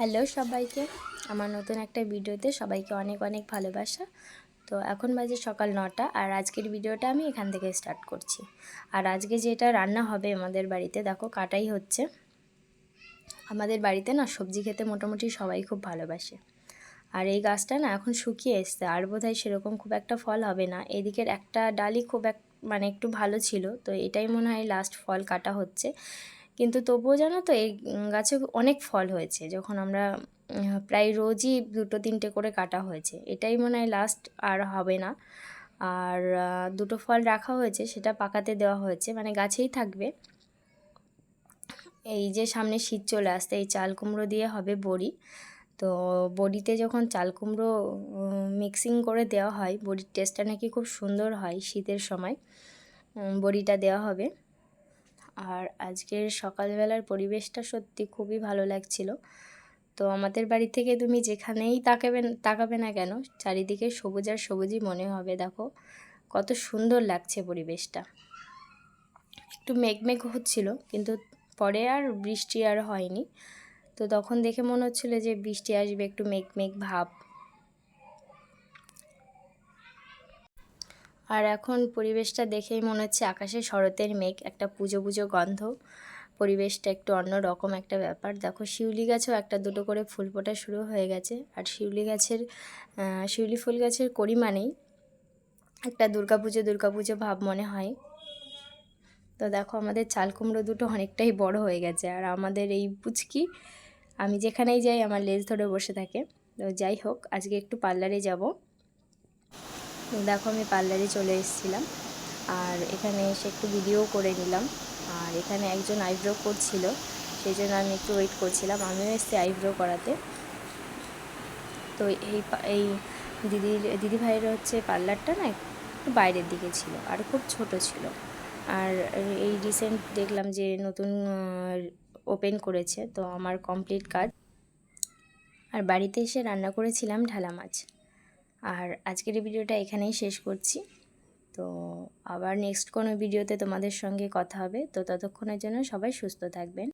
Hello সবাইকে। আমার নতুন একটা ভিডিওতে সবাইকে অনেক অনেক ভালোবাসা। তো এখন বাজে সকাল নটা আর আজকের ভিডিওটা আমি এখান থেকে স্টার্ট করছি। আর আজকে যেটা রান্না হবে আমাদের বাড়িতে, দেখো কাটাই হচ্ছে। আমাদের বাড়িতে না সবজি খেতে মোটামুটি সবাই খুব ভালোবাসে। আর এই গাছটা না এখন শুকিয়ে এসছে, আর বোধহয় সেরকম খুব একটা ফল হবে না। এদিকের একটা ডালই খুব এক মানে একটু ভালো ছিল, তো এটাই মনে হয় লাস্ট ফল কাটা হচ্ছে। কিন্তু তবুও জানো তো এই গাছে অনেক ফল হয়েছে। যখন আমরা প্রায় রোজই দুটো তিনটে করে কাটা হয়েছে। এটাই মনে হয় লাস্ট আর হবে না। আর দুটো ফল রাখা হয়েছে, সেটা পাকাতে দেওয়া হয়েছে। মানে গাছেই থাকবে। এই যে সামনে শীত চলে আসতে এই চাল কুমড়ো দিয়ে হবে বড়ি। তো বড়িতে যখন চাল কুমড়ো মিক্সিং করে দেওয়া হয়, বড়ির টেস্টটা নাকি খুব সুন্দর হয় শীতের সময়। বড়িটা দেওয়া হবে। আর আজকের সকালবেলার পরিবেশটা সত্যি খুবই ভালো লাগছিল। তো আমাদের বাড়ি থেকে তুমি যেখানেই তাকাবে তাকাবে না কেন, চারিদিকে সবুজ আর সবুজই মনে হবে, দেখো। কত সুন্দর লাগছে পরিবেশটা। একটু মেঘমেঘ হচ্ছিল, কিন্তু পরে আর বৃষ্টি আর হয়নি। তো তখন দেখে মনে হচ্ছিল যে বৃষ্টি আসবে, একটু মেঘ মেঘ ভাব। আর এখন পরিবেশটা দেখেই মনে হচ্ছে আকাশে শরতের মেঘ, একটা পুজো পুজো গন্ধ। পরিবেশটা একটু অন্য রকম একটা ব্যাপার। দেখো শিউলি গাছেও একটা দুটো করে ফুল ফোটা শুরু হয়ে গেছে। আর শিউলি গাছের শিউলি ফুল গাছের কড়ি মানেই একটা দুর্গাপুজো দুর্গাপুজো ভাব মনে হয়। তো দেখো আমাদের চাল কুমড়ো দুটো অনেকটাই বড় হয়ে গেছে। আর আমাদের এই পুচকি, আমি যেখানেই যাই আমার লেজ ধরে বসে থাকে। তো যাই হোক, আজকে একটু পার্লারে যাব। দেখো আমি পার্লারে চলে এসেছিলাম। আর এখানে এসে একটু ভিডিও করে নিলাম। আর এখানে একজন আইব্রো করছিল সেই জন্য আমি একটু ওয়েট করছিলাম। আমিও এসেছি আইব্রো করাতে। তো এই এই দিদির দিদি ভাইয়ের হচ্ছে পার্লারটা না একটু বাইরের দিকে ছিল, আর খুব ছোট ছিল। আর এই রিসেন্ট দেখলাম যে নতুন ওপেন করেছে, তো আমার কমপ্লিট কাজ। আর বাড়িতে এসে রান্না করেছিলাম ঢালা মাছ। আর আজকের এই ভিডিওটা এখানেই শেষ করছি। তো আবার নেক্সট কোনো ভিডিওতে তোমাদের সঙ্গে কথা হবে। তো ততক্ষণের জন্য সবাই সুস্থ থাকবেন।